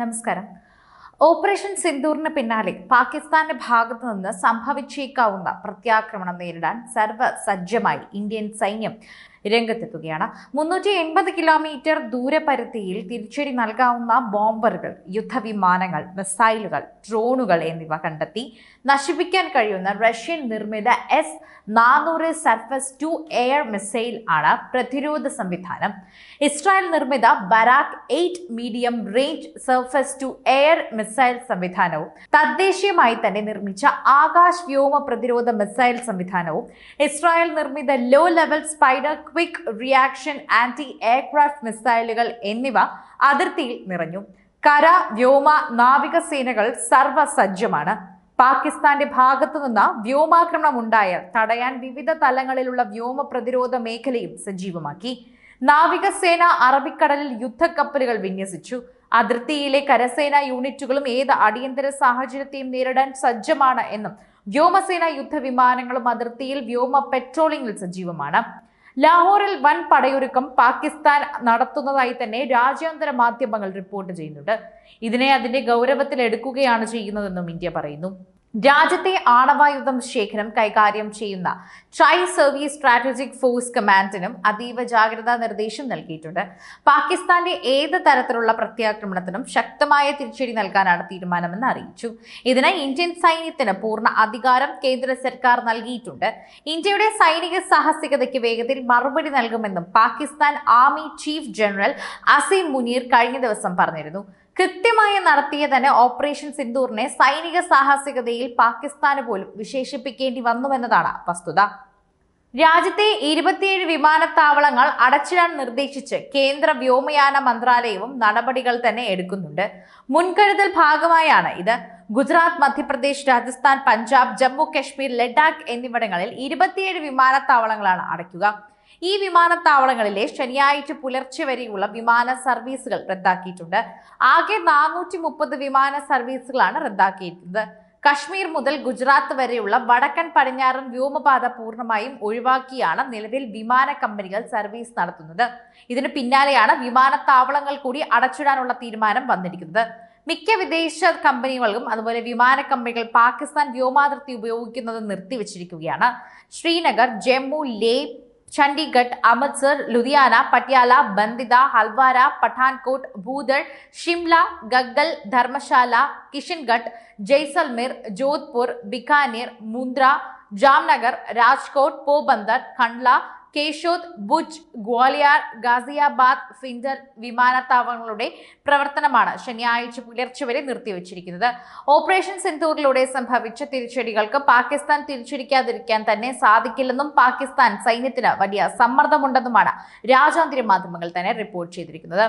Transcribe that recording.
നമസ്കാരം. ഓപ്പറേഷൻ സിന്ദൂറിന് പിന്നാലെ പാകിസ്ഥാന്റെ ഭാഗത്തു നിന്ന് സംഭവിച്ചേക്കാവുന്ന പ്രത്യാക്രമണം നേരിടാൻ സർവസജ്ജമായി ഇന്ത്യൻ സൈന്യം രംഗത്തെത്തുകയാണ്. മുന്നൂറ്റി എൺപത് കിലോമീറ്റർ ദൂരപരിധിയിൽ തിരിച്ചടി നൽകാവുന്ന ബോംബറുകൾ യുദ്ധവിമാനങ്ങൾ മിസൈലുകൾ ഡ്രോണുകൾ എന്നിവ കണ്ടെത്തി നശിപ്പിക്കാൻ കഴിയുന്ന റഷ്യൻ നിർമ്മിത എസ് നാനൂറ് സർഫസ് ടു എയർ മിസൈൽ ആണ് പ്രതിരോധ സംവിധാനം. ഇസ്രായേൽ നിർമ്മിത Barak eight medium range surface to air missile സംവിധാനവും തദ്ദേശീയമായി തന്നെ നിർമ്മിച്ച ആകാശ് വ്യോമ പ്രതിരോധ മിസൈൽ സംവിധാനവും ഇസ്രായേൽ നിർമ്മിത low level spider quick reaction anti aircraft മിസൈലുകൾ എന്നിവ അതിർത്തിയിൽ നിറഞ്ഞു. കര വ്യോമ നാവികസേനകൾ സർവസജ്ജമാണ് പാകിസ്ഥാന്റെ ഭാഗത്തു നിന്ന് വ്യോമാക്രമണം ഉണ്ടായാൽ തടയാൻ വിവിധ തലങ്ങളിലുള്ള വ്യോമ പ്രതിരോധ മേഖലയും സജീവമാക്കി. നാവികസേന അറബിക്കടലിൽ യുദ്ധക്കപ്പലുകൾ വിന്യസിച്ചു. അതിർത്തിയിലെ കരസേനാ യൂണിറ്റുകളും ഏത് അടിയന്തര സാഹചര്യത്തെയും നേരിടാൻ സജ്ജമാണ് എന്നും വ്യോമസേന യുദ്ധവിമാനങ്ങളും അതിർത്തിയിൽ വ്യോമ പെട്രോളിംഗിൽ സജീവമാണ്. ലാഹോറിൽ വൻ പടയൊരുക്കം പാകിസ്ഥാൻ നടത്തുന്നതായി തന്നെ രാജ്യാന്തര മാധ്യമങ്ങൾ റിപ്പോർട്ട് ചെയ്യുന്നുണ്ട്. ഇതിനെ അതിന്റെ ഗൗരവത്തിൽ എടുക്കുകയാണ് ചെയ്യുന്നതെന്നും ഇന്ത്യ പറയുന്നു. രാജ്യത്തെ ആണവായുധം ശേഖരം കൈകാര്യം ചെയ്യുന്ന ട്രൈ സർവീസ് സ്ട്രാറ്റജിക് ഫോഴ്സ് കമാൻഡിനും അതീവ ജാഗ്രതാ നിർദ്ദേശം നൽകിയിട്ടുണ്ട്. പാകിസ്ഥാന്റെ ഏത് തരത്തിലുള്ള പ്രത്യാക്രമണത്തിനും ശക്തമായ തിരിച്ചടി നൽകാനാണ് തീരുമാനമെന്ന് അറിയിച്ചു. ഇതിന് ഇന്ത്യൻ സൈന്യത്തിന് പൂർണ അധികാരം കേന്ദ്ര സർക്കാർ നൽകിയിട്ടുണ്ട്. ഇന്ത്യയുടെ സൈനിക സാഹസികതയ്ക്ക് വേഗത്തിൽ മറുപടി നൽകുമെന്നും Pakistan army chief general Asim Munir കഴിഞ്ഞ ദിവസം പറഞ്ഞിരുന്നു. കൃത്യമായി നടത്തിയ തന്നെ ഓപ്പറേഷൻ സിന്ദൂറിനെ സൈനിക സാഹസികതയിൽ പാകിസ്ഥാന് പോലും വിശേഷിപ്പിക്കേണ്ടി വന്നുവെന്നതാണ് വസ്തുത. രാജ്യത്തെ ഇരുപത്തിയേഴ് വിമാനത്താവളങ്ങൾ അടച്ചിടാൻ നിർദ്ദേശിച്ച് കേന്ദ്ര വ്യോമയാന മന്ത്രാലയവും നടപടികൾ തന്നെ എടുക്കുന്നുണ്ട്. മുൻകരുതൽ ഭാഗമായാണ് ഇത്. ഗുജറാത്ത് മധ്യപ്രദേശ് രാജസ്ഥാൻ പഞ്ചാബ് ജമ്മു കശ്മീർ ലഡാക്ക് എന്നിവിടങ്ങളിൽ ഇരുപത്തിയേഴ് വിമാനത്താവളങ്ങളാണ് അടയ്ക്കുക. ഈ വിമാനത്താവളങ്ങളിലെ ശനിയാഴ്ച പുലർച്ചെ വരെയുള്ള വിമാന സർവീസുകൾ റദ്ദാക്കിയിട്ടുണ്ട്. ആകെ നാനൂറ്റി മുപ്പത് വിമാന സർവീസുകളാണ് റദ്ദാക്കിയിരിക്കുന്നത്. കശ്മീർ മുതൽ ഗുജറാത്ത് വരെയുള്ള വടക്കൻ പടിഞ്ഞാറൻ വ്യോമപാത പൂർണമായും ഒഴിവാക്കിയാണ് നിലവിൽ വിമാന കമ്പനികൾ സർവീസ് നടത്തുന്നത്. ഇതിന് പിന്നാലെയാണ് വിമാനത്താവളങ്ങൾ കൂടി അടച്ചിടാനുള്ള തീരുമാനം വന്നിരിക്കുന്നത്. മിക്ക വിദേശ കമ്പനികളും അതുപോലെ വിമാന കമ്പനികൾ പാകിസ്ഥാൻ വ്യോമാതിർത്തി ഉപയോഗിക്കുന്നത് നിർത്തിവച്ചിരിക്കുകയാണ്. ശ്രീനഗർ ജമ്മു ലേ चंडीगढ़, अमृतसर, लुधियाना, पटियाला, बंदिदा हलवारा पठानकोट भूदड़ शिमला, गग्गल, धर्मशाला, किशनगढ़, जैसलमेर, जोधपुर, बीकानेर, मुंद्रा, जामनगर, राजकोट पोबंदर खंडला കേശോദ് ബുജ് ഗ്വാലിയാർ ഗാസിയാബാദ് ഫിൻഡർ വിമാനത്താവളങ്ങളുടെ പ്രവർത്തനമാണ് ശനിയാഴ്ച പുലർച്ചെ വരെ നിർത്തിവച്ചിരിക്കുന്നത്. ഓപ്പറേഷൻ സെന്തൂറിലൂടെ സംഭവിച്ച തിരിച്ചടികൾക്ക് പാകിസ്ഥാൻ തിരിച്ചടിക്കാതിരിക്കാൻ തന്നെ സാധിക്കില്ലെന്നും പാകിസ്ഥാൻ സൈന്യത്തിന് വലിയ സമ്മർദ്ദമുണ്ടെന്നുമാണ് രാജ്യാന്തര മാധ്യമങ്ങൾ തന്നെ റിപ്പോർട്ട് ചെയ്തിരിക്കുന്നത്.